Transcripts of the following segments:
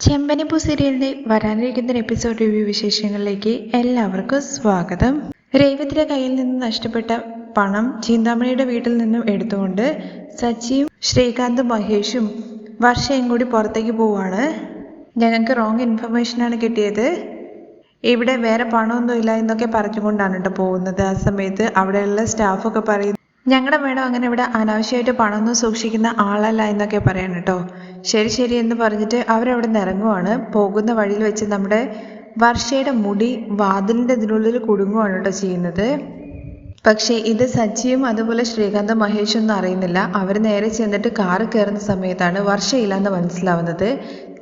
ചെമ്പനിപ്പൂ സീരിയലിന്റെ വരാനിരിക്കുന്ന episode review വിശേഷങ്ങളിലേക്ക് എല്ലാവർക്കും സ്വാഗതം. രേവതിയുടെ കയ്യിൽ നിന്ന് നഷ്ടപ്പെട്ട പണം ചിന്താമണിയുടെ വീട്ടിൽ നിന്നും എടുത്തുകൊണ്ട് സച്ചിയും ശ്രീകാന്തും മഹേഷും വർഷയും കൂടി പുറത്തേക്ക് പോവാണ് ഞങ്ങൾക്ക് റോങ് ഇൻഫർമേഷനാണ് കിട്ടിയത്. ഇവിടെ വേറെ പണമൊന്നുമില്ല എന്നൊക്കെ പറഞ്ഞുകൊണ്ടാണ് കേട്ടോ പോകുന്നത്. ആ സമയത്ത് അവിടെയുള്ള സ്റ്റാഫൊക്കെ പറയും ഞങ്ങളുടെ മേഡം അങ്ങനെ ഇവിടെ അനാവശ്യമായിട്ട് പണമൊന്നും സൂക്ഷിക്കുന്ന ആളല്ല എന്നൊക്കെ പറയാൻ കേട്ടോ ശരി ശരി എന്ന് പറഞ്ഞിട്ട് അവരവിടെ നിന്ന് ഇറങ്ങുവാണ്. പോകുന്ന വഴിയിൽ വെച്ച് നമ്മുടെ വർഷയുടെ മുടി വാതിലിന്റെ ഇതിനുള്ളിൽ കുടുങ്ങുവാണ് കേട്ടോ ചെയ്യുന്നത്. പക്ഷേ ഇത് സച്ചിയും അതുപോലെ ശ്രീകാന്ത് മഹേഷും ഒന്നും അറിയുന്നില്ല. അവർ നേരെ ചെന്നിട്ട് കാറ് കയറുന്ന സമയത്താണ് വർഷയില്ലാന്ന് മനസ്സിലാവുന്നത്.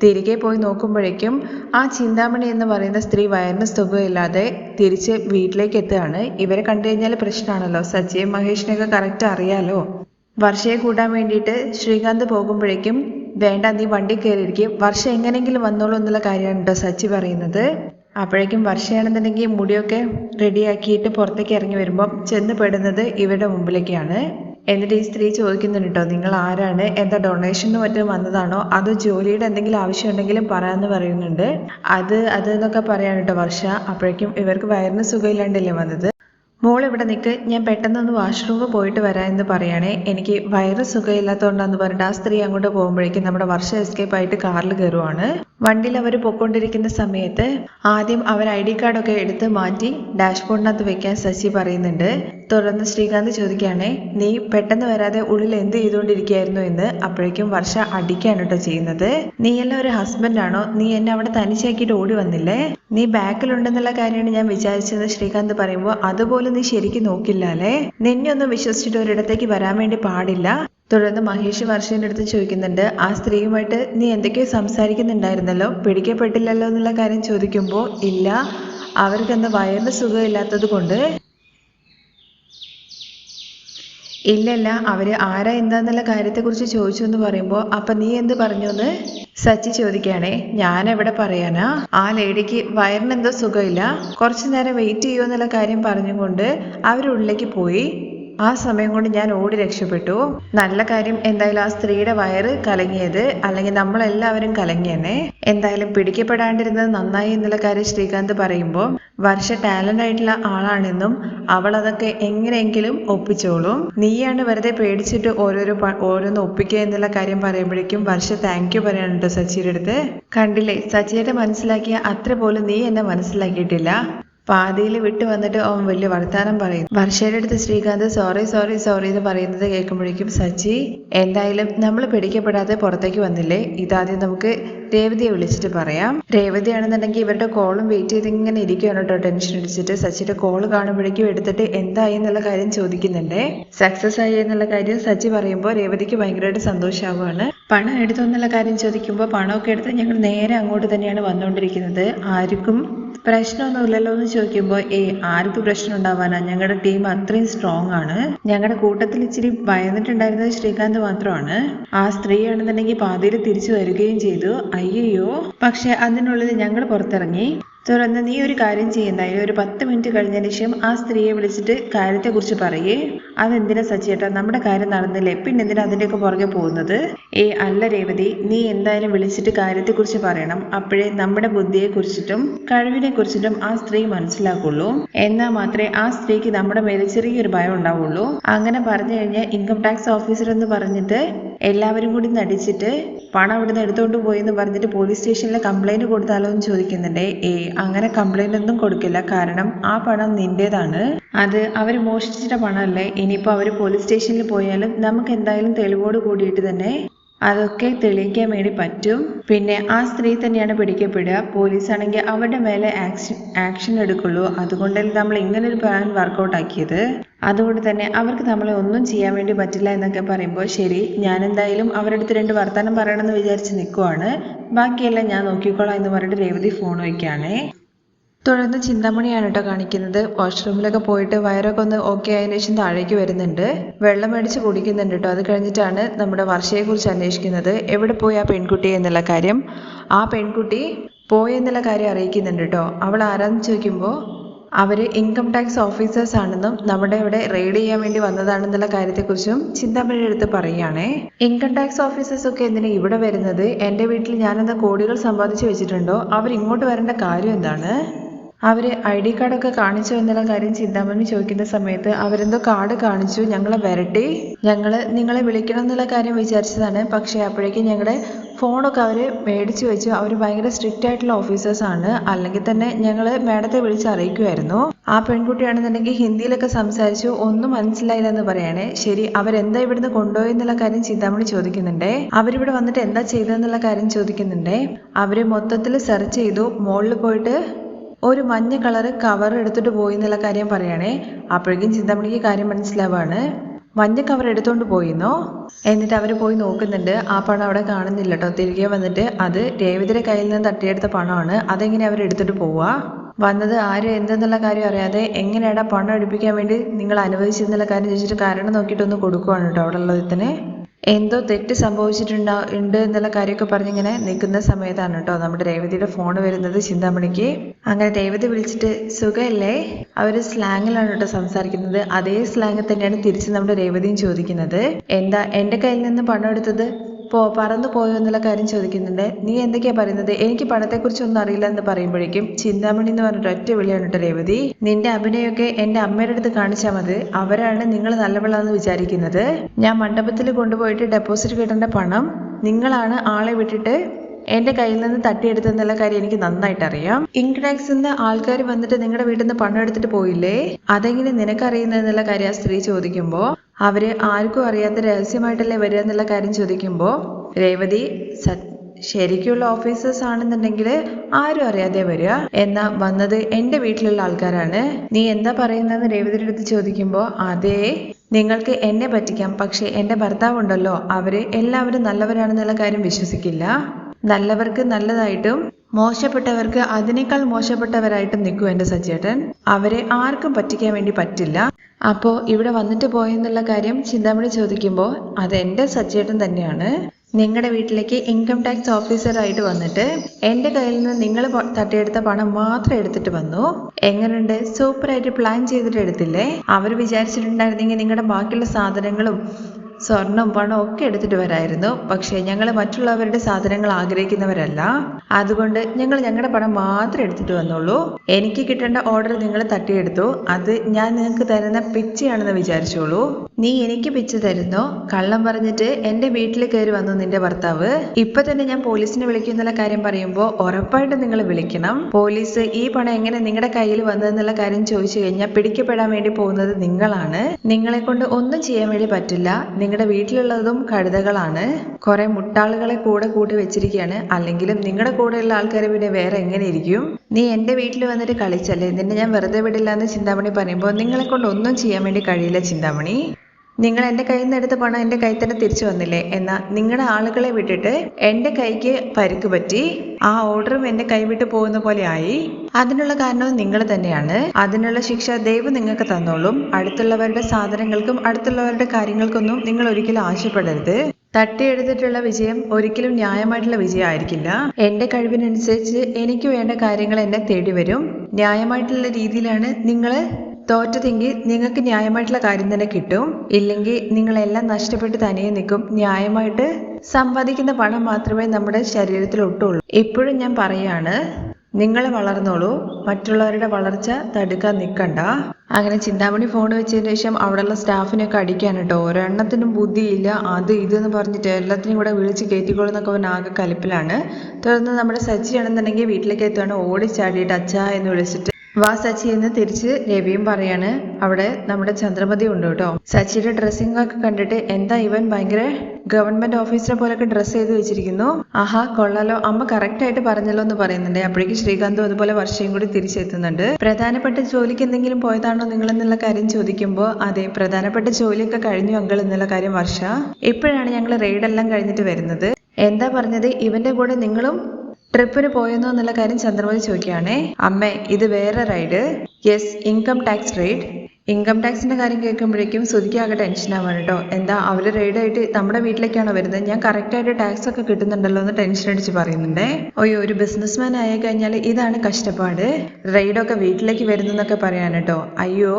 തിരികെ പോയി നോക്കുമ്പോഴേക്കും ആ ചിന്താമണി എന്ന് പറയുന്ന സ്ത്രീ വയറിന് സുഖമില്ലാതെ തിരിച്ച് വീട്ടിലേക്ക് എത്തുകയാണ്. ഇവരെ കണ്ടു കഴിഞ്ഞാൽ പ്രശ്നമാണല്ലോ. സച്ചിയും മഹേഷിനെയൊക്കെ കറക്റ്റ് അറിയാലോ. വർഷയെ കൂടാൻ വേണ്ടിയിട്ട് ശ്രീകാന്ത് പോകുമ്പോഴേക്കും വേണ്ട നീ വണ്ടി കയറിയിരിക്കും. വർഷ എങ്ങനെയെങ്കിലും വന്നോളൂ എന്നുള്ള കാര്യമാണ് കേട്ടോ സച്ചി പറയുന്നത്. അപ്പോഴേക്കും വർഷയാണെന്നുണ്ടെങ്കിൽ മുടിയൊക്കെ റെഡിയാക്കിയിട്ട് പുറത്തേക്ക് ഇറങ്ങി വരുമ്പം ചെന്ന് പെടുന്നത് ഇവരുടെ മുമ്പിലേക്കാണ്. എന്നിട്ട് ഈ സ്ത്രീ ചോദിക്കുന്നുണ്ട് കേട്ടോ നിങ്ങൾ ആരാണ്? എന്താ ഡൊണേഷനും മറ്റും വന്നതാണോ? അതോ ജോലിയുടെ എന്തെങ്കിലും ആവശ്യമുണ്ടെങ്കിലും പറയാമെന്ന് പറയുന്നുണ്ട്. അത് അത് എന്നൊക്കെ പറയാൻ കേട്ടോ വർഷ. അപ്പോഴേക്കും ഇവർക്ക് വയറിന് സുഖമില്ലാണ്ടല്ലേ വന്നത്. മോൾ ഇവിടെ നിൽക്ക് ഞാൻ പെട്ടെന്നൊന്ന് വാഷ്റൂമിൽ പോയിട്ട് വരാം എന്ന് പറയുകയാണേ എനിക്ക് വയറ് സുഖമില്ലാത്തതുകൊണ്ടാന്ന് പറഞ്ഞിട്ട് ആ സ്ത്രീ അങ്ങോട്ട് പോകുമ്പോഴേക്കും നമ്മുടെ വർഷ എസ്കേപ്പ് ആയിട്ട് കാറിൽ കയറുവാണ് വണ്ടിയിൽ അവർ പൊയ്ക്കൊണ്ടിരിക്കുന്ന സമയത്ത് ആദ്യം അവർ ഐ ഡി കാർഡൊക്കെ എടുത്ത് മാറ്റി ഡാഷ്ബോർഡിനകത്ത് വെക്കാൻ ശശി പറയുന്നുണ്ട്. തുടർന്ന് ശ്രീകാന്ത് ചോദിക്കുകയാണെ നീ പെട്ടെന്ന് വരാതെ ഉള്ളിൽ എന്ത് ചെയ്തുകൊണ്ടിരിക്കുകയായിരുന്നു എന്ന് അപ്പോഴേക്കും വർഷ അടിക്കാണ് കേട്ടോ ചെയ്യുന്നത്. നീ എല്ലാം ഒരു ഹസ്ബൻഡാണോ നീ എന്നെ അവിടെ തനിച്ചാക്കിയിട്ട് ഓടി വന്നില്ലേ? നീ ബാക്കിലുണ്ടെന്നുള്ള കാര്യമാണ് ഞാൻ വിചാരിച്ചത്. ശ്രീകാന്ത് പറയുമ്പോൾ അതുപോലെ നീ ശരിക്കും നോക്കില്ല അല്ലേ? നിന്നെ ഒന്നും വിശ്വസിച്ചിട്ട് ഒരിടത്തേക്ക് വരാൻ വേണ്ടി പാടില്ല. തുടർന്ന് മഹേഷ് വർഷേന്റെ അടുത്ത് ചോദിക്കുന്നുണ്ട് ആ സ്ത്രീയുമായിട്ട് നീ എന്തൊക്കെയോ സംസാരിക്കുന്നുണ്ടായിരുന്നല്ലോ? പിടിക്കപ്പെട്ടില്ലല്ലോ എന്നുള്ള കാര്യം ചോദിക്കുമ്പോൾ ഇല്ല അവർക്കെന്താ വയറിന് സുഖമില്ലാത്തത് കൊണ്ട് ഇല്ലല്ല അവർ ആരാ എന്താന്നുള്ള കാര്യത്തെക്കുറിച്ച് ചോദിച്ചു എന്ന് പറയുമ്പോൾ അപ്പൊ നീ എന്ത് പറഞ്ഞു എന്ന് സച്ചി ചോദിക്കുകയാണേ ഞാൻ എവിടെ പറയാനാ? ആ ലേഡിക്ക് വയറിനെന്തോ സുഖമില്ല. കുറച്ചു നേരം വെയിറ്റ് ചെയ്യുമോ എന്നുള്ള കാര്യം പറഞ്ഞുകൊണ്ട് അവരുള്ളിലേക്ക് പോയി. ആ സമയം കൊണ്ട് ഞാൻ ഓടി രക്ഷപ്പെട്ടു. നല്ല കാര്യം എന്തായാലും ആ സ്ത്രീയുടെ വയറ് കലങ്ങിയത് അല്ലെങ്കിൽ നമ്മളെല്ലാവരും കലങ്ങിയെന്നെ. എന്തായാലും പിടിക്കപ്പെടാണ്ടിരുന്നത് നന്നായി എന്നുള്ള കാര്യം ശ്രീകാന്ത് പറയുമ്പോൾ വർഷ ടാലന്റ് ആയിട്ടുള്ള ആളാണെന്നും അവൾ അതൊക്കെ എങ്ങനെയെങ്കിലും ഒപ്പിച്ചോളും. നീയാണ് വെറുതെ പേടിച്ചിട്ട് ഓരോരോ ഓരോന്ന് ഒപ്പിക്കുക എന്നുള്ള കാര്യം പറയുമ്പോഴേക്കും വർഷ താങ്ക് യു പറയാനുണ്ട് സച്ചിയുടെ അടുത്ത്. കണ്ടില്ലേ സച്ചിയുടെ മനസ്സിലാക്കിയ അത്ര പോലും നീ എന്നെ മനസ്സിലാക്കിയിട്ടില്ല. പാതിയിൽ വിട്ടു വന്നിട്ട് അവൻ വലിയ വർത്താനം പറയും വർഷയുടെ അടുത്ത് ശ്രീകാന്ത് സോറി സോറി സോറി എന്ന് പറയുന്നത് കേൾക്കുമ്പോഴേക്കും സച്ചി എന്തായാലും നമ്മൾ പിടിക്കപ്പെടാതെ പുറത്തേക്ക് വന്നില്ലേ? ഇതാദ്യം നമുക്ക് രേവതിയെ വിളിച്ചിട്ട് പറയാം. രേവതിയാണെന്നുണ്ടെങ്കിൽ ഇവരുടെ കോളും വെയിറ്റ് ചെയ്ത് ഇങ്ങനെ ഇരിക്കുകയാണ് കേട്ടോ. ടെൻഷൻ അടിച്ചിട്ട് സച്ചിയുടെ കോൾ കാണുമ്പോഴേക്കും എടുത്തിട്ട് എന്തായി എന്നുള്ള കാര്യം ചോദിക്കുന്നുണ്ടേ. സക്സസ് ആയി എന്നുള്ള കാര്യം സച്ചി പറയുമ്പോൾ രേവതിക്ക് ഭയങ്കരമായിട്ട് സന്തോഷമാവുകയാണ് പണം എടുത്തു എന്നുള്ള കാര്യം ചോദിക്കുമ്പോൾ പണമൊക്കെ എടുത്ത് ഞങ്ങൾ നേരെ അങ്ങോട്ട് തന്നെയാണ് വന്നുകൊണ്ടിരിക്കുന്നത്. ആർക്കും പ്രശ്നമൊന്നുമില്ലല്ലോ എന്ന് ചോദിക്കുമ്പോൾ ഏ ആർക്ക് പ്രശ്നം ഉണ്ടാവാനാ ഞങ്ങളുടെ ടീം അത്രയും സ്ട്രോങ് ആണ്. ഞങ്ങളുടെ കൂട്ടത്തിൽ ഇച്ചിരി ഭയന്നിട്ടുണ്ടായിരുന്നത് ശ്രീകാന്ത് മാത്രമാണ്. ആ സ്ത്രീ ആണെന്നുണ്ടെങ്കിൽ പാതിയിൽ തിരിച്ചു വരികയും ചെയ്തു. അയ്യോ പക്ഷെ അതിനുള്ളിൽ ഞങ്ങൾ പുറത്തിറങ്ങി. തുടർന്ന് നീ ഒരു കാര്യം ചെയ്യുന്നതായി ഒരു പത്ത് മിനിറ്റ് കഴിഞ്ഞതിന് ശേഷം ആ സ്ത്രീയെ വിളിച്ചിട്ട് കാര്യത്തെക്കുറിച്ച് പറയേ. അതെന്തിനാ സച്ചിയേട്ടാ നമ്മുടെ കാര്യം നടന്നില്ലേ? പിന്നെ എന്തിനാ അതിന്റെയൊക്കെ പുറകെ പോകുന്നത്? ഏ അല്ല രേവതി. നീ എന്തായാലും വിളിച്ചിട്ട് കാര്യത്തെക്കുറിച്ച് പറയണം. അപ്പോഴേ നമ്മുടെ ബുദ്ധിയെക്കുറിച്ചിട്ടും കഴിവിനെ കുറിച്ചിട്ടും ആ സ്ത്രീ മനസ്സിലാക്കുള്ളൂ. എന്നാൽ മാത്രമേ ആ സ്ത്രീക്ക് നമ്മുടെ മേലെ ചെറിയൊരു ഭയം ഉണ്ടാവുള്ളൂ. അങ്ങനെ പറഞ്ഞു കഴിഞ്ഞാൽ ഇൻകം ടാക്സ് ഓഫീസർ എന്ന് പറഞ്ഞിട്ട് എല്ലാവരും കൂടി നടിച്ചിട്ട് പണം അവിടുന്ന് എടുത്തോണ്ട് പോയി എന്ന് പറഞ്ഞിട്ട് പോലീസ് സ്റ്റേഷനിൽ കംപ്ലൈന്റ് കൊടുത്താലോ എന്ന് ചോദിക്കുന്നുണ്ട്. ഏ അങ്ങനെ കംപ്ലൈന്റ് ഒന്നും കൊടുക്കില്ല. കാരണം ആ പണം നിന്റേതാണ്. അത് അവർ മോഷ്ടിച്ചിട്ട പണമല്ലേ? ഇനിയിപ്പോൾ അവർ പോലീസ് സ്റ്റേഷനിൽ പോയാലും നമുക്ക് എന്തായാലും തെളിവോട് കൂടിയിട്ട് തന്നെ അതൊക്കെ തെളിയിക്കാൻ വേണ്ടി പറ്റും. പിന്നെ ആ സ്ത്രീ തന്നെയാണ് പിടിക്കപ്പെടുക. പോലീസ് ആണെങ്കിൽ അവരുടെ മേലെ ആക്ഷൻ ആക്ഷൻ എടുക്കുള്ളൂ. അതുകൊണ്ടല്ലേ നമ്മൾ ഇങ്ങനെ ഒരു പ്ലാൻ വർക്കൗട്ട് ആക്കിയത്. അതുകൊണ്ട് തന്നെ അവർക്ക് നമ്മളെ ഒന്നും ചെയ്യാൻ വേണ്ടി പറ്റില്ല എന്നൊക്കെ പറയുമ്പോൾ ശരി ഞാൻ എന്തായാലും അവരുടെ അടുത്ത് രണ്ട് വർത്തമാനം പറയണമെന്ന് വിചാരിച്ച് നിൽക്കുവാണ് ബാക്കിയെല്ലാം ഞാൻ നോക്കിക്കോളാം എന്ന് പറഞ്ഞിട്ട് രേവതി ഫോൺ വയ്ക്കുകയാണേ തുടർന്ന് ചിന്താമണിയാണ് കേട്ടോ കാണിക്കുന്നത്. വാഷ്റൂമിലൊക്കെ പോയിട്ട് വയറൊക്കെ ഒന്ന് ഓക്കെ ആയതിനു ശേഷം താഴേക്ക് വരുന്നുണ്ട്. വെള്ളം മേടിച്ച് കുടിക്കുന്നുണ്ട് കേട്ടോ അത് കഴിഞ്ഞിട്ടാണ് നമ്മുടെ വർഷയെക്കുറിച്ച് അന്വേഷിക്കുന്നത്. എവിടെ പോയി ആ പെൺകുട്ടി എന്നുള്ള കാര്യം. ആ പെൺകുട്ടി പോയെന്നുള്ള കാര്യം അറിയിക്കുന്നുണ്ട് കേട്ടോ അവൾ ആരാന്ന് ചോദിക്കുമ്പോൾ അവർ ഇൻകം ടാക്സ് ഓഫീസേഴ്സ് ആണെന്നും നമ്മുടെ ഇവിടെ റെയ്ഡ് ചെയ്യാൻ വേണ്ടി വന്നതാണെന്നുള്ള കാര്യത്തെക്കുറിച്ചും ചിന്താമണിയുടെ അടുത്ത് പറയുകയാണേ. ഇൻകം ടാക്സ് ഓഫീസേഴ്സ് ഒക്കെ എന്തിനാ ഇവിടെ വരുന്നത്? എന്റെ വീട്ടിൽ ഞാനെന്താ കോടികൾ സമ്പാദിച്ചു വെച്ചിട്ടുണ്ടോ? അവർ ഇങ്ങോട്ട് വരേണ്ട കാര്യം എന്താണ്? അവർ ഐ ഡി കാർഡൊക്കെ കാണിച്ചു എന്നുള്ള കാര്യം ചിന്താമണി ചോദിക്കുന്ന സമയത്ത് അവരെന്തോ കാർഡ് കാണിച്ചു ഞങ്ങളെ വരട്ടെ ഞങ്ങൾ നിങ്ങളെ വിളിക്കണം എന്നുള്ള കാര്യം വിചാരിച്ചതാണ്. പക്ഷേ അപ്പോഴേക്കും ഞങ്ങളുടെ ഫോണൊക്കെ അവർ മേടിച്ചു വെച്ചു. അവർ ഭയങ്കര സ്ട്രിക്റ്റ് ആയിട്ടുള്ള ഓഫീസേഴ്സ് ആണ്. അല്ലെങ്കിൽ തന്നെ ഞങ്ങൾ മാഡത്തെ വിളിച്ച് അറിയിക്കുമായിരുന്നു ആ പെൺകുട്ടിയാണെന്നുണ്ടെങ്കിൽ ഹിന്ദിയിലൊക്കെ സംസാരിച്ചു. ഒന്നും മനസ്സിലായില്ല എന്ന് പറയണേ. ശരി അവരെന്താ ഇവിടുന്ന് കൊണ്ടുപോയി എന്നുള്ള കാര്യം ചിന്താമണി ചോദിക്കുന്നുണ്ട്. അവരിവിടെ വന്നിട്ട് എന്താ ചെയ്തതെന്നുള്ള കാര്യം ചോദിക്കുന്നുണ്ട്. അവർ മൊത്തത്തിൽ സെർച്ച് ചെയ്തു. മുകളിൽ പോയിട്ട് ഒരു മഞ്ഞ കളറ് കവർ എടുത്തിട്ട് പോയി എന്നുള്ള കാര്യം പറയണേ. അപ്പോഴേക്കും ചിന്താമണിക്ക് കാര്യം മനസ്സിലാവാണ്. മഞ്ഞ കവർ എടുത്തോണ്ട് പോയിന്നോ? എന്നിട്ട് അവർ പോയി നോക്കുന്നുണ്ട്. ആ പണം അവിടെ കാണുന്നില്ല കേട്ടോ തിരികെ വന്നിട്ട് അത് രേവതിയുടെ കയ്യിൽ നിന്ന് തട്ടിയെടുത്ത പണമാണ്. അതെങ്ങനെ അവർ എടുത്തിട്ട് പോവാ? വന്നത് ആര് എന്തെന്നുള്ള കാര്യം അറിയാതെ എങ്ങനെയാണ് പണം എടുപ്പിക്കാൻ വേണ്ടി നിങ്ങൾ അനുവദിച്ചെന്നുള്ള കാര്യം ചോദിച്ചിട്ട് കാരണം നോക്കിയിട്ടൊന്ന് കൊടുക്കുവാണ് കേട്ടോ അവിടെ ഉള്ളതിന് എന്തോ തെറ്റ് സംഭവിച്ചിട്ടുണ്ടാ ഉണ്ട് എന്നുള്ള കാര്യമൊക്കെ പറഞ്ഞിങ്ങനെ നിൽക്കുന്ന സമയത്താണ് കേട്ടോ നമ്മുടെ രേവതിയുടെ ഫോൺ വരുന്നത് ചിന്താമണിക്ക്. അങ്ങനെ രേവതി വിളിച്ചിട്ട് സുഖമല്ലേ അവർ സ്ലാങ്ങിലാണ് കേട്ടോ സംസാരിക്കുന്നത്. അതേ സ്ലാങ്ങിൽ തന്നെയാണ് തിരിച്ച് നമ്മുടെ രേവതിയും ചോദിക്കുന്നത്. എന്താ എന്റെ കയ്യിൽ നിന്ന് പണം എടുത്തത്? പോ പറന്നു പോയോ എന്നുള്ള കാര്യം ചോദിക്കുന്നുണ്ട്. നീ എന്തൊക്കെയാ പറയുന്നത്? എനിക്ക് പണത്തെക്കുറിച്ച് ഒന്നും അറിയില്ല എന്ന് പറയുമ്പോഴേക്കും ചിന്താമണി എന്ന് പറഞ്ഞിട്ട് ഒറ്റ വിളിയാണ് കേട്ടോ രേവതി നിന്റെ അഭിനയമൊക്കെ എന്റെ അമ്മയുടെ അടുത്ത് കാണിച്ചാൽ മതി. അവരാണ് നിങ്ങൾ നല്ലവളാന്ന് വിചാരിക്കുന്നത്. ഞാൻ മണ്ഡപത്തിൽ കൊണ്ടുപോയിട്ട് ഡെപ്പോസിറ്റ് കിട്ടേണ്ട പണം നിങ്ങളാണ് ആളെ വിട്ടിട്ട് എന്റെ കയ്യിൽ നിന്ന് തട്ടിയെടുത്തെന്നുള്ള കാര്യം എനിക്ക് നന്നായിട്ട് അറിയാം ഇൻകം നിന്ന് ആൾക്കാർ വന്നിട്ട് നിങ്ങളുടെ വീട്ടിൽ നിന്ന് പണം എടുത്തിട്ട് പോയില്ലേ? അതെങ്ങനെ നിനക്കറിയുന്നതെന്നുള്ള കാര്യം ആ സ്ത്രീ ചോദിക്കുമ്പോൾ അവർ ആർക്കും അറിയാത്ത രഹസ്യമായിട്ടല്ലേ വരിക എന്നുള്ള കാര്യം ചോദിക്കുമ്പോൾ രേവതി ശരിക്കുള്ള ഓഫീസേഴ്സ് ആണെന്നുണ്ടെങ്കിൽ ആരും അറിയാതെ വരിക. എന്നാ വന്നത് എന്റെ വീട്ടിലുള്ള ആൾക്കാരാണ്. നീ എന്താ പറയുന്നതെന്ന് രേവതിയുടെ അടുത്ത് ചോദിക്കുമ്പോൾ അതേ നിങ്ങൾക്ക് എന്നെ പറ്റിക്കാം. പക്ഷെ എന്റെ ഭർത്താവ് ഉണ്ടല്ലോ അവർ എല്ലാവരും നല്ലവരാണെന്നുള്ള കാര്യം വിശ്വസിക്കില്ല. നല്ലവർക്ക് നല്ലതായിട്ടും മോശപ്പെട്ടവർക്ക് അതിനേക്കാൾ മോശപ്പെട്ടവരായിട്ടും നിൽക്കും എന്റെ സജ്ജേട്ടൻ. അവരെ ആർക്കും പറ്റിക്കാൻ വേണ്ടി പറ്റില്ല. അപ്പോൾ ഇവിടെ വന്നിട്ട് പോയെന്നുള്ള കാര്യം ചിന്താമണി ചോദിക്കുമ്പോൾ അത് എന്റെ സജ്ജേട്ടൻ തന്നെയാണ്. നിങ്ങളുടെ വീട്ടിലേക്ക് ഇൻകം ടാക്സ് ഓഫീസറായിട്ട് വന്നിട്ട് എന്റെ കയ്യിൽ നിന്ന് നിങ്ങൾ തട്ടിയെടുത്ത പണം മാത്രം എടുത്തിട്ട് വന്നു. എങ്ങനെയുണ്ട് സൂപ്പറായിട്ട് പ്ലാൻ ചെയ്തിട്ട് എടുത്തില്ലേ? അവർ വിചാരിച്ചിട്ടുണ്ടായിരുന്നെങ്കിൽ നിങ്ങളുടെ ബാക്കിയുള്ള സാധനങ്ങളും സ്വർണം പണം ഒക്കെ എടുത്തിട്ട് വരായിരുന്നു. പക്ഷേ ഞങ്ങൾ മറ്റുള്ളവരുടെ സാധനങ്ങൾ ആഗ്രഹിക്കുന്നവരല്ല. അതുകൊണ്ട് ഞങ്ങൾ ഞങ്ങളുടെ പണം മാത്രം എടുത്തിട്ട് വന്നുള്ളൂ. എനിക്ക് കിട്ടേണ്ട ഓർഡർ നിങ്ങൾ തട്ടിയെടുത്തു. അത് ഞാൻ നിങ്ങൾക്ക് തരുന്ന പിച്ചയാണെന്ന് വിചാരിച്ചോളൂ. നീ എനിക്ക് പിച്ച് തരുന്നു. കള്ളം പറഞ്ഞിട്ട് എന്റെ വീട്ടിൽ കയറി വന്നു നിന്റെ ഭർത്താവ്. ഇപ്പൊ തന്നെ ഞാൻ പോലീസിനെ വിളിക്കുന്നുള്ള കാര്യം പറയുമ്പോൾ ഉറപ്പായിട്ട് നിങ്ങൾ വിളിക്കണം. പോലീസ് ഈ പണം എങ്ങനെ നിങ്ങളുടെ കയ്യിൽ വന്നതെന്നുള്ള കാര്യം ചോദിച്ചു കഴിഞ്ഞാൽ പിടിക്കപ്പെടാൻ വേണ്ടി പോകുന്നത് നിങ്ങളാണ്. നിങ്ങളെ കൊണ്ട് ഒന്നും ചെയ്യാൻ വേണ്ടി പറ്റില്ല. നിങ്ങളുടെ വീട്ടിലുള്ളതും കഴുതകളാണ്. കുറെ മുട്ടാളുകളെ കൂടെ കൂട്ടി വെച്ചിരിക്കുകയാണ്. അല്ലെങ്കിലും നിങ്ങളുടെ കൂടെയുള്ള ആൾക്കാരെ പിന്നെ വേറെ എങ്ങനെ ഇരിക്കും നീ എന്റെ വീട്ടിൽ വന്നിട്ട് കളിച്ചല്ലേ? നിന്നെ ഞാൻ വെറുതെ വിടില്ല എന്ന് ചിന്താമണി പറയുമ്പോൾ നിങ്ങളെ കൊണ്ട് ഒന്നും ചെയ്യാൻ വേണ്ടി കഴിയില്ല ചിന്താമണി. നിങ്ങൾ എന്റെ കയ്യിൽ നിന്ന് എടുത്ത പണം എന്റെ കയ്യിൽ തന്നെ തിരിച്ചു വന്നില്ലേ? എന്നാൽ നിങ്ങളുടെ ആളുകളെ വിട്ടിട്ട് എന്റെ കൈക്ക് പരിക്ക് പറ്റി ആ ഓർഡറും എന്റെ കൈ വിട്ട് പോകുന്ന പോലെ ആയി. അതിനുള്ള കാരണവും നിങ്ങൾ തന്നെയാണ്. അതിനുള്ള ശിക്ഷ ദൈവം നിങ്ങൾക്ക് തന്നോളും. അടുത്തുള്ളവരുടെ സാധനങ്ങൾക്കും അടുത്തുള്ളവരുടെ കാര്യങ്ങൾക്കൊന്നും നിങ്ങൾ ഒരിക്കലും ആശയപ്പെടരുത് തട്ടിയെടുത്തിട്ടുള്ള വിജയം ഒരിക്കലും ന്യായമായിട്ടുള്ള വിജയമായിരിക്കില്ല. എന്റെ കഴിവിനനുസരിച്ച് എനിക്ക് വേണ്ട കാര്യങ്ങൾ എന്നെ തേടി വരും ന്യായമായിട്ടുള്ള രീതിയിലാണ് നിങ്ങൾ തോറ്റതെങ്കിൽ നിങ്ങൾക്ക് ന്യായമായിട്ടുള്ള കാര്യം തന്നെ കിട്ടും. ഇല്ലെങ്കിൽ നിങ്ങളെല്ലാം നഷ്ടപ്പെട്ട് തനിയെ നിൽക്കും. ന്യായമായിട്ട് സമ്പാദിക്കുന്ന പണം മാത്രമേ നമ്മുടെ ശരീരത്തിൽ ഒട്ടുള്ളൂ. എപ്പോഴും ഞാൻ പറയാണ് നിങ്ങൾ വളർന്നോളൂ. മറ്റുള്ളവരുടെ വളർച്ച തടുക്കാൻ നിൽക്കണ്ട. അങ്ങനെ ചിന്താമണി ഫോൺ വെച്ചതിന് ശേഷം അവിടെയുള്ള സ്റ്റാഫിനൊക്കെ അടിക്കാൻ കേട്ടോ. ഒരെണ്ണത്തിനും ബുദ്ധിയില്ല. അത് ഇതെന്ന് പറഞ്ഞിട്ട് എല്ലാത്തിനും കൂടെ വിളിച്ച് കയറ്റിക്കൊള്ളുന്നൊക്കെ അവൻ ആകെ കലിപ്പിലാണ്. തുടർന്ന് നമ്മുടെ സച്ചി ആണെന്നുണ്ടെങ്കിൽ വീട്ടിലേക്ക് എത്തുകയാണ് ഓടിച്ചാടിയിട്ട് അച്ഛ എന്ന് വിളിച്ചിട്ട് വാ സച്ചി എന്ന് തിരിച്ച് രവിയും പറയാണ് അവിടെ നമ്മുടെ ചന്ദ്രമതി ഉണ്ട് കേട്ടോ. സച്ചിയുടെ ഡ്രസ്സിംഗ് ഒക്കെ കണ്ടിട്ട് എന്താ ഇവൻ ഭയങ്കര ഗവൺമെന്റ് ഓഫീസറെ പോലൊക്കെ ഡ്രസ്സ് ചെയ്ത് വെച്ചിരിക്കുന്നു. ആഹാ കൊള്ളാലോ. അമ്മ കറക്റ്റ് ആയിട്ട് പറഞ്ഞല്ലോ എന്ന് പറയുന്നുണ്ട്. അപ്പോഴേക്കും ശ്രീകാന്തും അതുപോലെ വർഷയും കൂടി തിരിച്ചെത്തുന്നുണ്ട്. പ്രധാനപ്പെട്ട ജോലിക്ക് എന്തെങ്കിലും പോയതാണോ നിങ്ങൾ എന്നുള്ള കാര്യം ചോദിക്കുമ്പോൾ അതെ പ്രധാനപ്പെട്ട ജോലിയൊക്കെ കഴിഞ്ഞു അങ്കിൾ എന്നുള്ള കാര്യം വർഷ. ഇപ്പോഴാണ് ഞങ്ങൾ റെയ്ഡെല്ലാം കഴിഞ്ഞിട്ട് വരുന്നത്. എന്താ പറഞ്ഞത്? ഇവന്റെ കൂടെ നിങ്ങളും ട്രിപ്പിന് പോയെന്നോ എന്നുള്ള കാര്യം ചന്ദ്രമതി ചോദിക്കുകയാണേ. അമ്മേ ഇത് വേറെ raid. Yes income tax raid income ടാക്സിന്റെ കാര്യം കേൾക്കുമ്പോഴേക്കും സുധിക്ക് ആകെ ടെൻഷൻ ആവാണ് കേട്ടോ. എന്താ അവർ റെയ്ഡ് ആയിട്ട് നമ്മുടെ വീട്ടിലേക്കാണോ വരുന്നത്? ഞാൻ കറക്റ്റ് ആയിട്ട് ടാക്സ് ഒക്കെ കിട്ടുന്നുണ്ടല്ലോ എന്ന് ടെൻഷൻ അടിച്ച് പറയുന്നുണ്ടേ. അയ്യോ ഒരു ബിസിനസ്മാൻ ആയി കഴിഞ്ഞാൽ ഇതാണ് കഷ്ടപ്പാട്. റെയ്ഡൊക്കെ വീട്ടിലേക്ക് വരുന്നെന്നൊക്കെ പറയാൻ കേട്ടോ. അയ്യോ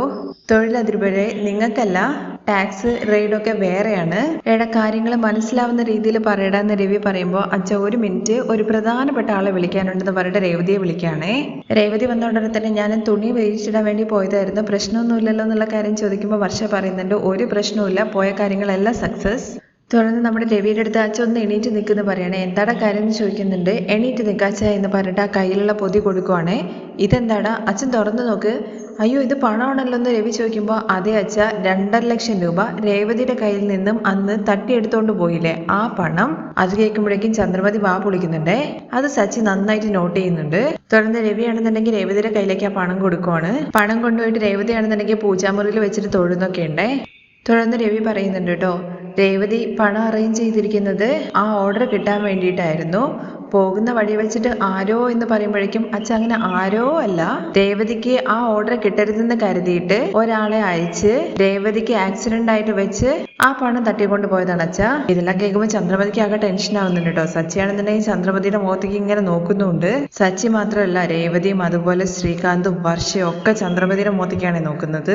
തൊഴിലതിരുപഴേ നിങ്ങൾക്കല്ല. ടാക്സ് റെയ്ഡ് ഒക്കെ വേറെയാണ്. എടാ കാര്യങ്ങൾ മനസ്സിലാവുന്ന രീതിയിൽ പറയടാന്ന് രവി പറയുമ്പോൾ അച്ഛ ഒരു മിനിറ്റ്. ഒരു പ്രധാനപ്പെട്ട ആളെ വിളിക്കാനുണ്ടെന്ന് പറഞ്ഞിട്ട് രേവതിയെ വിളിക്കുകയാണേ. രേവതി വന്ന ഉടനെ തന്നെ ഞാൻ തുണി വേവിച്ചിടാൻ വേണ്ടി പോയതായിരുന്നു. പ്രശ്നമൊന്നുമില്ലല്ലോ എന്നുള്ള കാര്യം ചോദിക്കുമ്പോൾ വർഷ പറയുന്നുണ്ട്. ഒരു പ്രശ്നവുമില്ല. പോയ കാര്യങ്ങളെല്ലാം സക്സസ് തുടർന്ന് നമ്മുടെ രവിയുടെ അടുത്ത് അച്ഛൻ ഒന്ന് എണീറ്റ് നിൽക്കുന്നു പറയണേ. എന്താടാ കാര്യം എന്ന് ചോദിക്കുന്നുണ്ട്. എണീറ്റ് നിൽക്കാച്ച എന്ന് പറഞ്ഞിട്ട് ആ കയ്യിലുള്ള പൊതി കൊടുക്കുവാണേ. ഇതെന്താടാ? അച്ഛൻ തുറന്നു നോക്ക്. അയ്യോ ഇത് പണമാണല്ലോ എന്ന് രവി ചോദിക്കുമ്പോൾ അതേ അച്ഛ രണ്ടര ലക്ഷം രൂപ രേവതിയുടെ കയ്യിൽ നിന്നും അന്ന് തട്ടിയെടുത്തോണ്ട് പോയില്ലേ? ആ പണം? അത് കേൾക്കുമ്പോഴേക്കും ചന്ദ്രമതി വാ പൊളിക്കുന്നുണ്ടേ. അത് സച്ചി നന്നായിട്ട് നോട്ട് ചെയ്യുന്നുണ്ട്. തുടർന്ന് രവിയാണെന്നുണ്ടെങ്കിൽ രേവതിയുടെ കയ്യിലേക്ക് ആ പണം കൊടുക്കുവാണ്. പണം കൊണ്ടുപോയിട്ട് രേവതിയാണെന്നുണ്ടെങ്കിൽ പൂജാമുറിയിൽ വെച്ചിട്ട് തൊഴുന്നൊക്കെ ഉണ്ടേ. തുടർന്ന് രവി പറയുന്നുണ്ട് കേട്ടോ രേവതി പണം അറേഞ്ച് ചെയ്തിരിക്കുന്നത് ആ ഓർഡർ കിട്ടാൻ വേണ്ടിയിട്ടായിരുന്നു. പോകുന്ന വഴി വെച്ചിട്ട് ആരോ എന്ന് പറയുമ്പോഴേക്കും അച്ഛ അങ്ങനെ ആരോ അല്ല. രേവതിക്ക് ആ ഓർഡർ കിട്ടരുതെന്ന് കരുതിയിട്ട് ഒരാളെ അയച്ച് രേവതിക്ക് ആക്സിഡന്റ് ആയിട്ട് വെച്ച് ആ പണം തട്ടിക്കൊണ്ട് പോയതാണ് അച്ഛ. ഇതെല്ലാം കേൾക്കുമ്പോൾ ചന്ദ്രമതിക്ക് ആകെ ടെൻഷൻ ആവുന്നുണ്ട് കേട്ടോ. സച്ചിയാണെന്നുണ്ടെങ്കിൽ ചന്ദ്രമതിയുടെ മുഖത്തേക്ക് ഇങ്ങനെ നോക്കുന്നുണ്ട്. സച്ചി മാത്രമല്ല രേവതിയും അതുപോലെ ശ്രീകാന്തും വർഷയും ഒക്കെ ചന്ദ്രമതിയുടെ മുഖത്തേക്കാണ് നോക്കുന്നത്.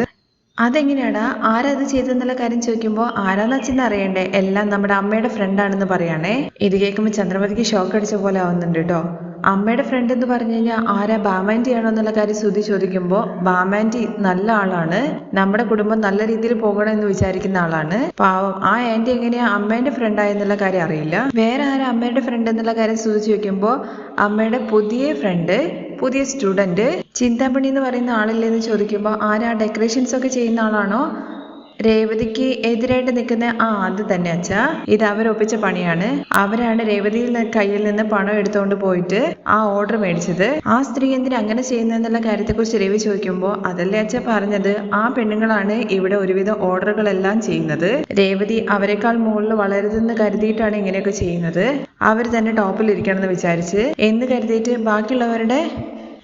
അതെങ്ങനെയാടാ? ആരാ അത് ചെയ്തെന്നുള്ള കാര്യം ചോദിക്കുമ്പോൾ ആരാന്ന് അച്ഛൻ അറിയണ്ടേ? എല്ലാം നമ്മുടെ അമ്മയുടെ ഫ്രണ്ട് ആണെന്ന് പറയാണേ. ഇത് കേൾക്കുമ്പോൾ ചന്ദ്രമതിക്ക് ഷോക്ക് അടിച്ച പോലെ ആവുന്നുണ്ട് കേട്ടോ അമ്മയുടെ ഫ്രണ്ട് എന്ന് പറഞ്ഞു കഴിഞ്ഞാൽ ആരാ ബാമാന്റി ആണോ എന്നുള്ള കാര്യം ശ്രുതി ചോദിക്കുമ്പോൾ ബാമാന്റി നല്ല ആളാണ്. നമ്മുടെ കുടുംബം നല്ല രീതിയിൽ പോകണം എന്ന് വിചാരിക്കുന്ന ആളാണ്. പാവം ആ ആന്റി എങ്ങനെയാ അമ്മേന്റെ ഫ്രണ്ട് ആയെന്നുള്ള കാര്യം അറിയില്ല. വേറെ ആരാ അമ്മയുടെ ഫ്രണ്ട് എന്നുള്ള കാര്യം ശ്രുതി ചോദിക്കുമ്പോൾ അമ്മയുടെ പുതിയ ഫ്രണ്ട് പുതിയ സ്റ്റുഡന്റ് ചിന്താമണി എന്ന് പറയുന്ന ആളില്ലേ എന്ന് ചോദിക്കുമ്പോൾ ആരാ ഡെക്കറേഷൻസ് ഒക്കെ ചെയ്യുന്ന ആളാണോ? രേവതിക്ക് എതിരായിട്ട് നിൽക്കുന്ന ആ അത് തന്നെ അച്ഛാ. ഇത് അവരൊപ്പിച്ച പണിയാണ്. അവരാണ് രേവതിയിൽ കയ്യിൽ നിന്ന് പണം എടുത്തുകൊണ്ട് പോയിട്ട് ആ ഓർഡർ മേടിച്ചത്. ആ സ്ത്രീ എന്തിനാ അങ്ങനെ ചെയ്യുന്നതെന്നുള്ള കാര്യത്തെക്കുറിച്ച് രവി ചോദിക്കുമ്പോൾ അതല്ലേ അച്ഛ പറഞ്ഞത്? ആ പെണ്ണുങ്ങളാണ് ഇവിടെ ഒരുവിധ ഓർഡറുകളെല്ലാം ചെയ്യുന്നത്. രേവതി അവരെക്കാൾ മുകളിൽ വളരുതെന്ന് കരുതിയിട്ടാണ് ഇങ്ങനെയൊക്കെ ചെയ്യുന്നത്. അവർ തന്നെ ടോപ്പിൽ ഇരിക്കണം എന്ന് വിചാരിച്ച്. എന്ന് കരുതിയിട്ട് ബാക്കിയുള്ളവരുടെ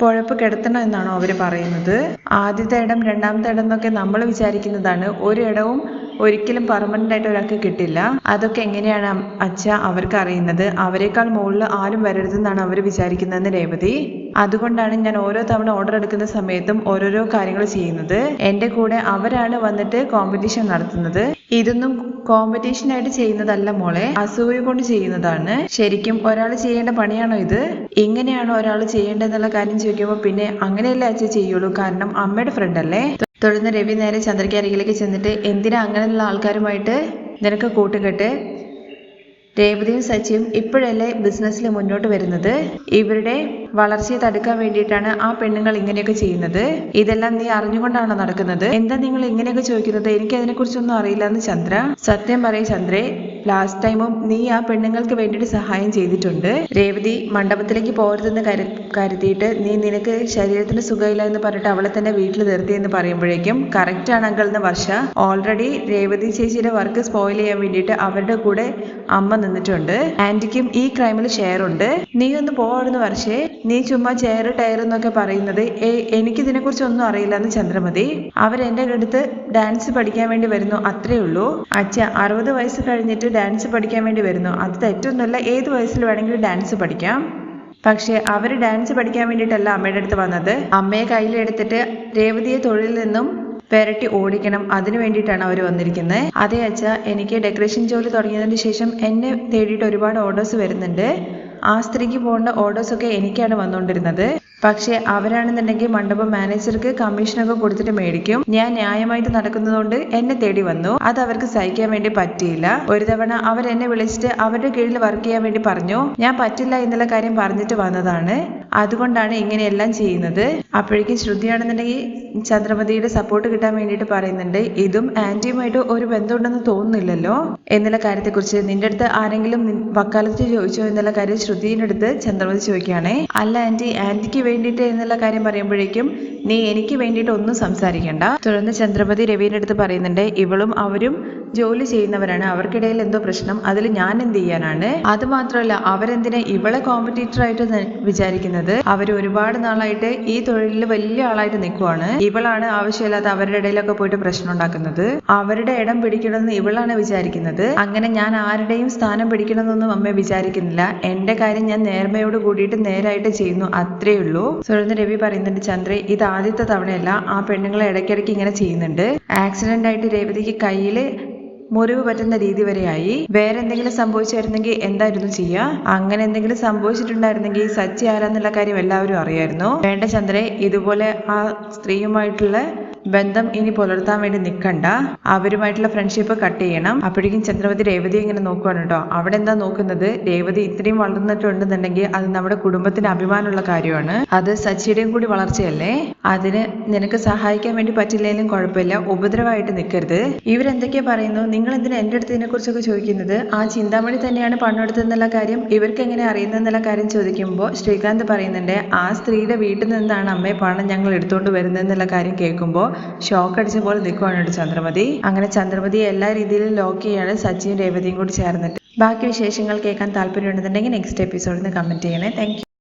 പൊഴപ്പ് കിടത്തണം എന്നാണോ അവർ പറയുന്നത്? ആദ്യത്തെ ഇടം രണ്ടാമത്തെ ഇടം എന്നൊക്കെ നമ്മൾ വിചാരിക്കുന്നതാണ്. ഒരു ഇടവും ഒരിക്കലും പെർമനന്റ് ആയിട്ട് ഒരാൾക്ക് കിട്ടില്ല. അതൊക്കെ എങ്ങനെയാണ് അച്ഛ അവർക്ക് അറിയുന്നത്? അവരെക്കാൾ മുകളിൽ ആരും വരരുതെന്നാണ് അവർ വിചാരിക്കുന്നതെന്ന് രേവതി. അതുകൊണ്ടാണ് ഞാൻ ഓരോ തവണ ഓർഡർ എടുക്കുന്ന സമയത്തും ഓരോരോ കാര്യങ്ങൾ ചെയ്യുന്നത്. എന്റെ കൂടെ അവരാണ് വന്നിട്ട് കോമ്പറ്റീഷൻ നടത്തുന്നത്. ഇതൊന്നും കോമ്പറ്റീഷൻ ആയിട്ട് ചെയ്യുന്നതല്ല മോളെ. അസൂയ കൊണ്ട് ചെയ്യുന്നതാണ്. ശരിക്കും ഒരാൾ ചെയ്യേണ്ട പണിയാണോ ഇത്? ഇങ്ങനെയാണോ ഒരാൾ ചെയ്യേണ്ടതെന്നുള്ള കാര്യം ചോദിക്കുമ്പോൾ പിന്നെ അങ്ങനെയല്ലേ അച്ഛൻ ചെയ്യുള്ളൂ. കാരണം അമ്മയുടെ ഫ്രണ്ട് അല്ലേ? തുടർന്ന് രവി നേരെ ചന്ദ്രയ്ക്ക് അരികിലേക്ക് ചെന്നിട്ട് എന്തിനാ അങ്ങനെയുള്ള ആൾക്കാരുമായിട്ട് നിനക്ക് കൂട്ടുകെട്ട്? രേവതിയും സച്ചിയും ഇപ്പോഴല്ലേ ബിസിനസ്സിൽ മുന്നോട്ട് വരുന്നത്? ഇവരുടെ വളർച്ചയെ തടുക്കാൻ വേണ്ടിയിട്ടാണ് ആ പെണ്ണുങ്ങൾ ഇങ്ങനെയൊക്കെ ചെയ്യുന്നത്. ഇതെല്ലാം നീ അറിഞ്ഞുകൊണ്ടാണോ നടക്കുന്നത്? എന്താ നിങ്ങൾ ഇങ്ങനെയൊക്കെ ചോദിക്കുന്നത്? എനിക്ക് അതിനെക്കുറിച്ചൊന്നും അറിയില്ല എന്ന് ചന്ദ്ര. സത്യം പറയും ചന്ദ്രേ. ലാസ്റ്റ് ടൈമും നീ ആ പെണ്ണുങ്ങൾക്ക് വേണ്ടിയിട്ട് സഹായം ചെയ്തിട്ടുണ്ട്. രേവതി മണ്ഡപത്തിലേക്ക് പോരുതെന്ന് കരു കരുതിയിട്ട് നീ നിനക്ക് ശരീരത്തിന് സുഖമില്ല എന്ന് പറഞ്ഞിട്ട് അവളെ തന്നെ വീട്ടിൽ നിർത്തി എന്ന് പറയുമ്പോഴേക്കും കറക്റ്റ് ആണ് അങ്കിൾ എന്ന് വർഷ. ഓൾറെഡി രേവതി ചേച്ചിയുടെ വർക്ക് സ്പോയിൽ ചെയ്യാൻ വേണ്ടിയിട്ട് അവരുടെ കൂടെ അമ്മ നിന്നിട്ടുണ്ട്. ആന്റിക്കും ഈ ക്രൈമിൽ ഷെയർ ഉണ്ട്. നീ ഒന്ന് പോവാണെന്ന് വർഷേ. നീ ചുമ്മാ ചെയർ ടയർ എന്നൊക്കെ പറയുന്നത് എനിക്കിതിനെ എനിക്ക് ഇതിനെക്കുറിച്ച് ഒന്നും അറിയില്ല എന്ന് ചന്ദ്രമതി. അവരെന്റെ അടുത്ത് ഡാൻസ് പഠിക്കാൻ വേണ്ടി വരുന്നു അത്രേ ഉള്ളൂ. അച്ഛ അറുപത് വയസ്സ് കഴിഞ്ഞിട്ട് ഡാൻസ് പഠിക്കാൻ വേണ്ടി വരുന്നു. അത് തെറ്റൊന്നുമല്ല ഏത് വയസ്സിൽ വേണമെങ്കിലും ഡാൻസ് പഠിക്കാം. പക്ഷേ അവർ ഡാൻസ് പഠിക്കാൻ വേണ്ടിയിട്ടല്ല അമ്മയുടെ അടുത്ത് വന്നത്. അമ്മയെ കയ്യിലെടുത്തിട്ട് രേവതിയെ തൊഴിലിൽ നിന്നും പെരട്ടി ഓടിക്കണം. അതിനു വേണ്ടിയിട്ടാണ് അവർ വന്നിരിക്കുന്നത്. അതേ അച്ഛ എനിക്ക് ഡെക്കറേഷൻ ജോലി തുടങ്ങിയതിന് ശേഷം എന്നെ തേടിയിട്ട് ഒരുപാട് ഓർഡേഴ്സ് വരുന്നുണ്ട്. ആ സ്ത്രീക്ക് പോകേണ്ട ഓർഡേഴ്സ് ഒക്കെ എനിക്കാണ് വന്നുകൊണ്ടിരുന്നത്. പക്ഷെ അവരാണെന്നുണ്ടെങ്കിൽ മണ്ഡപം മാനേജർക്ക് കമ്മീഷനൊക്കെ കൊടുത്തിട്ട് മേടിക്കും. ഞാൻ ന്യായമായിട്ട് നടക്കുന്നതുകൊണ്ട് എന്നെ തേടി വന്നു. അത് അവർക്ക് സഹിക്കാൻ വേണ്ടി പറ്റിയില്ല. ഒരു തവണ അവർ എന്നെ വിളിച്ചിട്ട് അവരുടെ കീഴിൽ വർക്ക് ചെയ്യാൻ വേണ്ടി പറഞ്ഞു. ഞാൻ പറ്റില്ല എന്നുള്ള കാര്യം പറഞ്ഞിട്ട് വന്നതാണ്. അതുകൊണ്ടാണ് ഇങ്ങനെയെല്ലാം ചെയ്യുന്നത്. അപ്പോഴേക്കും ശ്രുതിയാണെന്നുണ്ടെങ്കിൽ ചന്ദ്രമതിയുടെ സപ്പോർട്ട് കിട്ടാൻ വേണ്ടിയിട്ട് പറയുന്നുണ്ട്. ഇതും ആന്റിയുമായിട്ട് ഒരു ബന്ധമുണ്ടെന്ന് തോന്നുന്നില്ലല്ലോ. എന്നുള്ള കാര്യത്തെക്കുറിച്ച് നിന്റെ അടുത്ത് ആരെങ്കിലും വക്കാലത്ത് ചോദിച്ചോ എന്നുള്ള കാര്യം ശ്രുതിയുടെ അടുത്ത് ചന്ദ്രമതി ചോദിക്കുകയാണേ. അല്ല ആന്റി ആന്റിക്ക് വേണ്ടിയിട്ട് എന്നുള്ള കാര്യം പറയുമ്പോഴേക്കും നീ എനിക്ക് വേണ്ടിയിട്ട് ഒന്നും സംസാരിക്കണ്ട. തുടർന്ന് ചന്ദ്രപതി രവിയുടെ അടുത്ത് പറയുന്നുണ്ട് ഇവളും അവരും ജോലി ചെയ്യുന്നവരാണ്. അവർക്കിടയിൽ എന്തോ പ്രശ്നം. അതിൽ ഞാൻ എന്ത് ചെയ്യാനാണ്? അത് മാത്രമല്ല അവരെന്തിനാ ഇവളെ കോമ്പറ്റീറ്റർ ആയിട്ട് വിചാരിക്കുന്നത് അവർ ഒരുപാട് നാളായിട്ട് ഈ തൊഴിലിൽ വലിയ ആളായിട്ട് നിൽക്കുവാണ് ഇവളാണ് ആവശ്യമില്ലാത്ത അവരുടെ ഇടയിലൊക്കെ പോയിട്ട് പ്രശ്നം ഉണ്ടാക്കുന്നത്. അവരുടെ ഇടം പിടിക്കണമെന്ന് ഇവളാണ് വിചാരിക്കുന്നത്. അങ്ങനെ ഞാൻ ആരുടെയും സ്ഥാനം പിടിക്കണമെന്നൊന്നും അമ്മ വിചാരിക്കുന്നില്ല. എന്റെ കാര്യം ഞാൻ നേർമയോട് കൂടിയിട്ട് നേരായിട്ട് ചെയ്യുന്നു അത്രേ ഉള്ളൂ. സുരേന്ദ്ര രവി പറയുന്നുണ്ട് ചന്ദ്ര ഇത് ആദ്യത്തെ തവണയല്ല. ആ പെണ്ണുങ്ങളെ ഇടയ്ക്കിടയ്ക്ക് ഇങ്ങനെ ചെയ്യുന്നുണ്ട്. ആക്സിഡന്റ് ആയിട്ട് രേവതിക്ക് കയ്യിൽ മുറിവ് പറ്റുന്ന രീതി വരെയായി. വേറെ എന്തെങ്കിലും സംഭവിച്ചായിരുന്നെങ്കിൽ എന്തായിരുന്നു ചെയ്യുക അങ്ങനെ എന്തെങ്കിലും സംഭവിച്ചിട്ടുണ്ടായിരുന്നെങ്കിൽ സച്ചി ആരാന്നുള്ള കാര്യം എല്ലാവരും അറിയായിരുന്നു. വേണ്ട ചന്ദ്രേ ഇതുപോലെ ആ സ്ത്രീയുമായിട്ടുള്ള ബന്ധം ഇനി പുലർത്താൻ വേണ്ടി നിൽക്കണ്ട അവരുമായിട്ടുള്ള ഫ്രണ്ട്ഷിപ്പ് കട്ട് ചെയ്യണം. അപ്പോഴേക്കും ചന്ദ്രവതി രേവതി ഇങ്ങനെ നോക്കുവാണ് കേട്ടോ. അവിടെ എന്താ നോക്കുന്നത്? രേവതി ഇത്രയും വളർന്നിട്ടുണ്ടെന്നുണ്ടെങ്കിൽ അത് നമ്മുടെ കുടുംബത്തിന് അഭിമാനമുള്ള കാര്യമാണ്. അത് സച്ചിയുടെയും കൂടി വളർച്ചയല്ലേ? അതിന് നിനക്ക് സഹായിക്കാൻ വേണ്ടി പറ്റില്ലെങ്കിലും കുഴപ്പമില്ല. ഉപദ്രവമായിട്ട് നിൽക്കരുത് ഇവരെന്തൊക്കെയാ പറയുന്നു? നിങ്ങൾ എന്തിനാ എന്റെ അടുത്ത് ഇതിനെക്കുറിച്ചൊക്കെ ചോദിക്കുന്നത്? ആ ചിന്താമണി തന്നെയാണ് പണമെടുത്തെന്നുള്ള കാര്യം. ഇവർക്ക് എങ്ങനെ അറിയുന്നതെന്നുള്ള കാര്യം ചോദിക്കുമ്പോൾ ശ്രീകാന്ത് പറയുന്നുണ്ട് ആ സ്ത്രീയുടെ വീട്ടിൽ നിന്നാണ് അമ്മയെ പണം ഞങ്ങൾ എടുത്തുകൊണ്ട് വരുന്നതെന്നുള്ള കാര്യം കേൾക്കുമ്പോൾ ഷോക്ക് അടിച്ച പോലെ നിൽക്കുവാണ് കേട്ടോ ചന്ദ്രമതി. അങ്ങനെ ചന്ദ്രമതി എല്ലാ രീതിയിലും ലോക്ക് ചെയ്യാണ് സച്ചിൻ രേവതിയും കൂടി ചേർന്നിട്ട്. ബാക്കി വിശേഷങ്ങൾ കേൾക്കാൻ താല്പര്യമുണ്ടെന്നുണ്ടെങ്കിൽ നെക്സ്റ്റ് എപ്പിസോഡിൽ നിന്ന് കമന്റ് ചെയ്യണേ. താങ്ക്